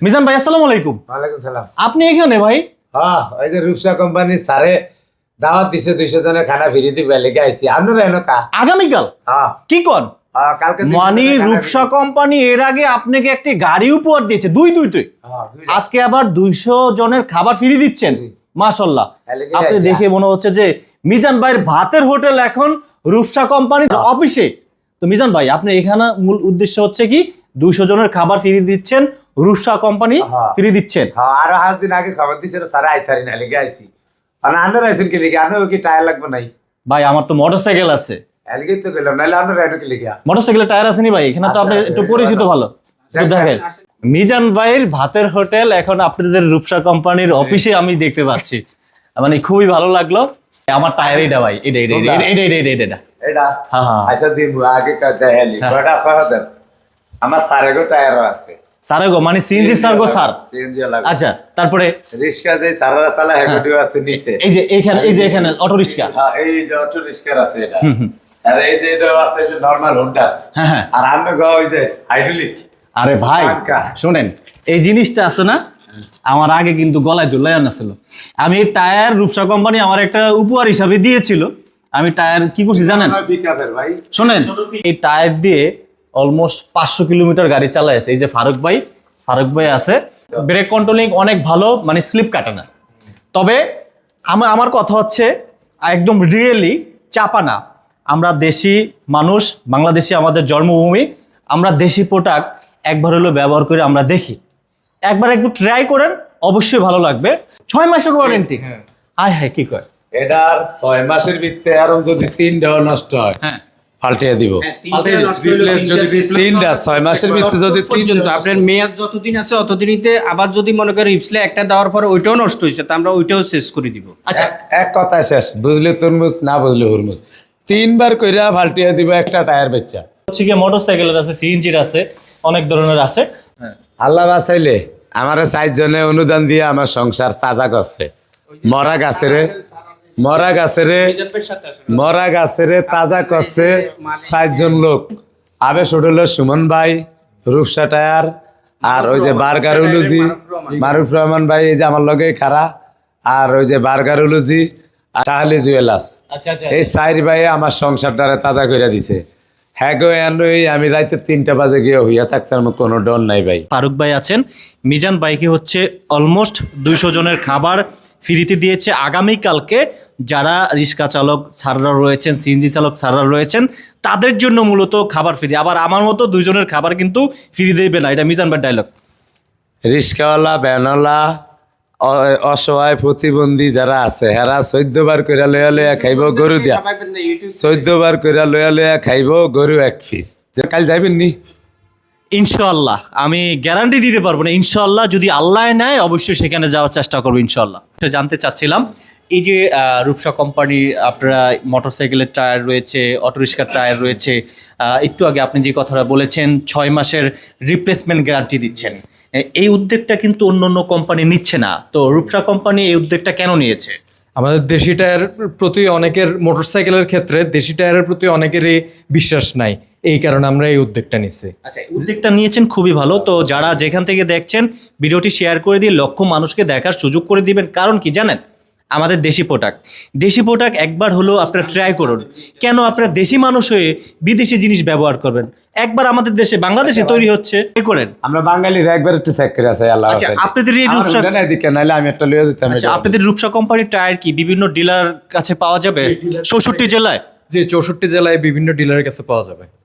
মিজান ভাই আসসালামু আলাইকুম। ওয়ালাইকুম সালাম। আপনি এখানে ভাই? হ্যাঁ ওই যে রূপসা কোম্পানির স্যারে দাওয়াত দিছে দুইশো জনের খানা ফিরিয়ে দিবে লেগে আইসি আপনারা এনো কা? আগামীকাল হ্যাঁ। কি কন? হ্যাঁ, কালকে 200 মানে রূপসা কোম্পানি এর আগে আপনাকে একটি গাড়ি উপহার দিয়েছে দুই দুইতে। হ্যাঁ, আজকে আবার দুইশো জনের খাবার ফিরিয়ে দিচ্ছেন মাশাল্লাহ আপনি দেখে মনে হচ্ছে যে মিজান ভাইয়ের ভাতের হোটেল এখন রূপসা কোম্পানির অফিসে। তো মিজান ভাই আপনি এখানে মূল উদ্দেশ্য হচ্ছে কি? দুইশো জনের খাবার ফ্রি দিচ্ছেন রুসা কোম্পানি হ্যাঁ। ফ্রি দিচ্ছেন। হ্যাঁ, আর হাজ দিন আগে খাবার দিচ্ছেন সারা আইতারি না লিখে আইছি। আর আন্ডার আইছেন কি লিখে আনো কি টায়ার লাগবে নাই? ভাই আমার তো মোটরসাইকেল আছে। হ্যাঁ, এলগে তো গেলাম নাহলে আন্ডার আইনো কি লিখে মোটরসাইকেল টায়ার আছে নি ভাই? এখানে তো আপনি একটু পরিচিত ভালো। দেখেন মিজান ভাইয়ের ভাতের হোটেল এখন আপনাদের রূপসা কোম্পানির অফিসে আমি দেখতে পাচ্ছি। মানে খুবই ভালো লাগল। আমার টায়ার এটা ভাই এটা এটা এটা এটা এটা এটা হ্যাঁ হ্যাঁ। আচ্ছা দিন আগে কথা হ্যাঁ। আমার স্যারে গো টায়ারও আছে। স্যার গো মানে সিএনজি স্যার গো স্যার? সিএনজি লাগবে আচ্ছা তারপরে? রিক্সা যে সারারা চালা হেগুডিও আছে নিচে। এই যে এখানে এই যে এখানে অটো রিক্সা? হ্যাঁ এই যে অটো রিক্সার আছে এটা। আর এই যে এটা আছে যে নরমাল হোন্ডা হ্যাঁ হ্যাঁ। আর আমরা গো ওই যে হাইড্রোলিক আরে ভাই। শোনেন এই জিনিসটা আছে না? আমার আগে কিন্তু গলায় ঝুলাই আনাছিল আমি টায়ার রূপসা কোম্পানি আমার একটা উপহার হিসাবে দিয়েছিল। আমি টায়ার কি করছি জানেন? শোনেন এই টায়ার দিয়ে অলমোস্ট পাঁচশো কিলোমিটার গাড়ি চালাইছে এই যে ফারুক ভাই ফারুক ভাই আছে। ব্রেক কন্ট্রোলিং অনেক ভালো মানে স্লিপ কাটে না। তবে আমার আমার কথা হচ্ছে একদম রিয়েলি চাপা না আমরা দেশি মানুষ বাংলাদেশি আমাদের জন্মভূমি। আমরা দেশি প্রোডাক্ট একবার হলেও ব্যবহার করে আমরা দেখি। একবার একটু ট্রাই করেন অবশ্যই ভালো লাগবে। ছয় মাসের ওয়ারেন্টি হায় হায় কি কয়? এটার ছয় মাসের ভিতরে আর যদি তিনটাও নষ্ট হয় হ্যাঁ। পাল্টে দিব। হ্যাঁ, তিনটা ছয় মাসের ভিতরে যদি পর্যন্ত। আপনার মেয়াদ যতদিন আছে অতদিনইতে আবার যদি মনে করেন রিপ্সলে একটা দেওয়ার পরে ওইটাও নষ্ট হয়েছে তা আমরা ওইটাও শেষ করে দিব। আচ্ছা। এক- কথা শেষ। বুঝলে তরমুজ না বুঝলে হুরমুজ? তিনবার কইরা পাল্টিয়ে দিব একটা টায়ার বেচা। হচ্ছে গিয়ে মোটর সাইকেলের আছে সিএনজির আছে অনেক ধরনের আছে। আল্লাহ বাঁচাইলে আমার সাইজ জনে অনুদান দিয়ে আমার সংসার তাজা করছে। মরা গাছেরে মরা গাছেরে মরা গাছেরে তাজা করছে জন লোক। আবেশ উঠল সুমন ভাই রূপসা টায়ার আর ওই যে বার্গার উলুজি মারুফ রহমান। ভাই এই যে আমার লগে খারা আর ওই যে বার্গার উলুজি আর তাহলে জুয়েলাস আচ্ছা আচ্ছা। এই সাইর ভাই আমার সংসারটারে তাজা করে দিছে। হ্যাঁ আমি রাইতে তিনটা বাজে গিয়ে হইয়া থাকতাম কোনো ডর নাই ভাই। ফারুক ভাই আছেন। মিজান বাইকে হচ্ছে অলমোস্ট দুইশো জনের খাবার ফ্রিতে দিয়েছে। আগামীকালকে যারা রিক্সা চালক স্যাররা রয়েছেন সিএনজি চালক স্যাররা রয়েছেন তাদের জন্য মূলত খাবার ফ্রি। আবার আমার মতো দুইজনের খাবার কিন্তু ফ্রি দেবে না। এটা মিজান ভাই ডায়লগ রিস্কাওয়ালা ভ্যানওয়ালা অ- অসহায় প্রতিবন্ধী যারা আছে, হেরা চৈদ্য বার কইরা লয়া লয়া খাইব গরু দিয়া। চৈদ্য বার কইরা লয়া লয়া খাইব গরু এক পিস। কাল যাইবেন নি? ইনশাল্লাহ আমি গ্যারান্টি দিতে পারব না। ইনশাল্লাহ যদি আল্লাহ নেয়, অবশ্যই সেখানে যাওয়ার চেষ্টা করব ইনশাল্লাহ জানতে চাচ্ছিলাম এই যে রূপসা কোম্পানির আপনারা মোটরসাইকেলের টায়ার রয়েছে অটোরিক্সার টায়ার রয়েছে একটু আগে আপনি যে কথাটা বলেছেন ছয় মাসের রিপ্লেসমেন্ট গ্যারান্টি দিচ্ছেন। এই উদ্যোগটা কিন্তু অন্য অন্য কোম্পানি নিচ্ছে না। তো রূপসা কোম্পানি এই উদ্যোগটা কেন নিয়েছে? আমাদের দেশি টায়ার প্রতি অনেকের মোটরসাইকেলের ক্ষেত্রে দেশি টায়ারের প্রতি অনেকেরই বিশ্বাস নাই। এই কারণে আমরা এই উদ্যোগটা নিচ্ছি। আচ্ছা উদ্যোগটা নিয়েছেন খুবই ভালো। তো যারা যেখান থেকে দেখছেন ভিডিওটি শেয়ার করে দিয়ে লক্ষ মানুষকে দেখার সুযোগ করে দিবেন। কারণ কি জানেন? আমাদের দেশি প্রোডাক্ট দেশি প্রোডাক্ট একবার হলো আপনারা ট্রাই করুন। কেন আপনারা দেশি মানুষ হয়ে বিদেশি জিনিস ব্যবহার করবেন? একবার আমাদের দেশে বাংলাদেশে তৈরি হচ্ছে। করেন। আমরা বাঙালির একবার একটু চেক করে আছে আল্লাহ আচ্ছা, আপনাদের এই রূপসা- উঠে নাই দিকে নাইলে আমি একটা লইয়া দিতাম আচ্ছা আপনাদের রূপসা কোম্পানির টায়ার কি বিভিন্ন ডিলার কাছে পাওয়া যাবে? চৌষট্টি জেলায়? যে চৌষট্টি জেলায় বিভিন্ন ডিলারের কাছে পাওয়া যাবে।